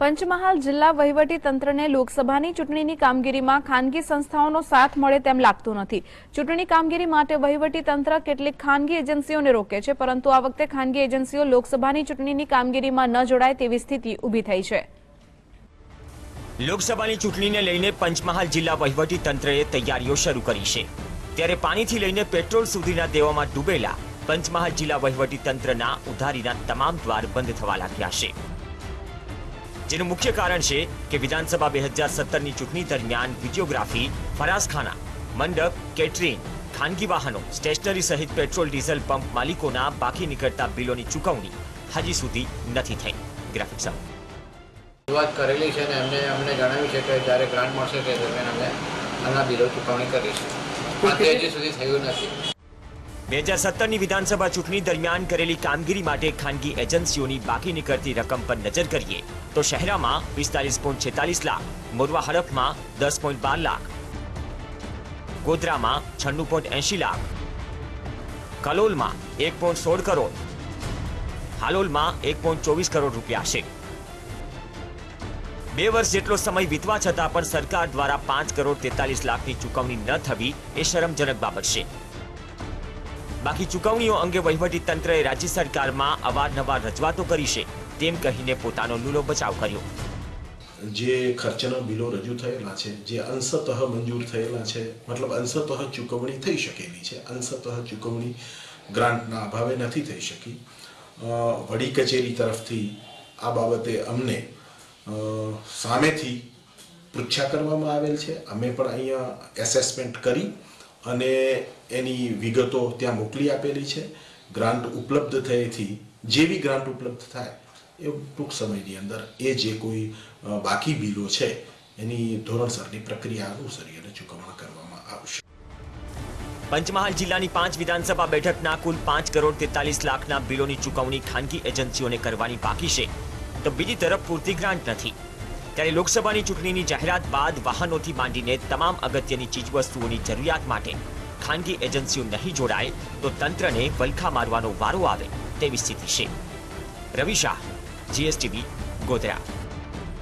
પંચમહાલ જિલ્લા વહીવટી તંત્રને લોકસભાની ચૂંટણીની કામગીરીમાં ખાનગી સંસ્થાઓનો સાથ મળે તેમ લાગતું નથી. ચૂંટણી કામગીરી માટે વહીવટી તંત્ર કેટલીક ખાનગી એજન્સીઓને રોકે છે, પરંતુ આ વખતે ખાનગી એજન્સીઓ લોકસભાની ચૂંટણીની કામગીરીમાં ન જોડાય તેવી સ્થિતિ ઊભી થઈ છે. લોકસભાની ચૂંટણીને લઈને પંચમહાલ જિલ્લા વહીવટી તંત્રએ તૈયારીઓ શરૂ કરી છે. ત્યારે પાણીથી લઈને પેટ્રોલ સુધીના દેવામાં ડૂબેલા પંચમહાલ જિલ્લા વહીવટી તંત્રના ઉધારીના તમામ દ્વાર બંધ થવા લાગ્યા છે. જેનું મુખ્ય કારણ છે કે વિધાનસભા બે હજાર સત્તરની ચૂંટણી દરમિયાન વિડીયોગ્રાફી ફરાસખાના મંડપ કેટરિંગ ખાનગી વાહનો સ્ટેશનરી સહિત પેટ્રોલ ડીઝલ પંપ માલિકોના બાકી નીકળતા બિલોની ચૂકવણી હજી સુધી નથી થઈ. ગ્રાફિક રજૂઆત કરેલી છે ને એમને અમને જણાવ્યું છે કે જ્યારે ગ્રાન્ટ મળશે તે દરમિયાન અમે આના બિલો ચૂકવણી કરીશું. પણ તે હજી સુધી થયું નથી. બે હજાર સત્તરની વિધાનસભા ચૂંટણી દરમિયાન કરેલી કામગીરી માટે ખાનગી એજન્સીઓની બાકી નીકળતી રકમ પર નજર કરીએ, તો શહેરામાં પિસ્તાલીસ પોઈન્ટ છેતાલીસ લાખ મોરવા હડફમાં દસ પોઈન્ટ બાર લાખ, ગોધરામાં છન્નું પોઈન્ટ એંશી લાખ, કલોલમાં એક પોઈન્ટ સોળ કરોડ, હાલોલમાં એક પોઈન્ટ ચોવીસ કરોડ રૂપિયા છે. બે વર્ષ જેટલો સમય વીતવા છતાં પણ સરકાર દ્વારા પાંચ કરોડ તેતાલીસ લાખની ચૂકવણી ન થવી એ શરમજનક બાબત છે. બાકી ચૂકવણીઓ અંગે વહીવટી તંત્રએ રાજ્ય સરકારમાં અવારનવાર રજૂઆતો કરી છે, તેમ કહીને પોતાનો લૂલો બચાવ કર્યો. જે ખર્ચના બિલો રજૂ થયેલા છે, જે અંશતઃ મંજૂર થયેલા છે, મતલબ અંશતઃ ચૂકવણી થઈ શકેલી છે, અંશતઃ ચૂકવણી ગ્રાન્ટના અભાવે નથી થઈ શકી. વડી કચેરી તરફથી આ બાબતે અમને સામેથી પૃચ્છા કરવામાં આવેલ છે. અમે પણ અહીંયા એસેસમેન્ટ કરી અને એની વિગતો ત્યાં મોકલી આપેલી છે. ગ્રાન્ટ ઉપલબ્ધ થયેથી, જેવી ગ્રાન્ટ ઉપલબ્ધ થાય, એ ટૂંક સમયની અંદર એ જે કોઈ બાકી બિલો છે, એની ધોરણસરની પ્રક્રિયા અનુસરી અને ચૂકવણા કરવામાં આવશે. પંચમહાલ જિલ્લાની પાંચ વિધાનસભા બેઠકના કુલ પાંચ કરોડ તેતાલીસ લાખના બિલોની ચૂકવણી ખાનગી એજન્સીઓને કરવાની બાકી છે. તો બીજી તરફ પૂરતી ગ્રાન્ટ નથી. ત્યારે લોકસભાની ચૂંટણીની જાહેરાત બાદ વાહનોથી માંડીને તમામ અગત્યની ચીજવસ્તુઓની જરૂરિયાત માટે ખાનગી એજન્સીઓ નહીં જોડાય તો તંત્રને વલખા મારવાનો વારો આવે તેવી સ્થિતિ છે. રવિ શાહ, જીએસટીવી, ગોધરા.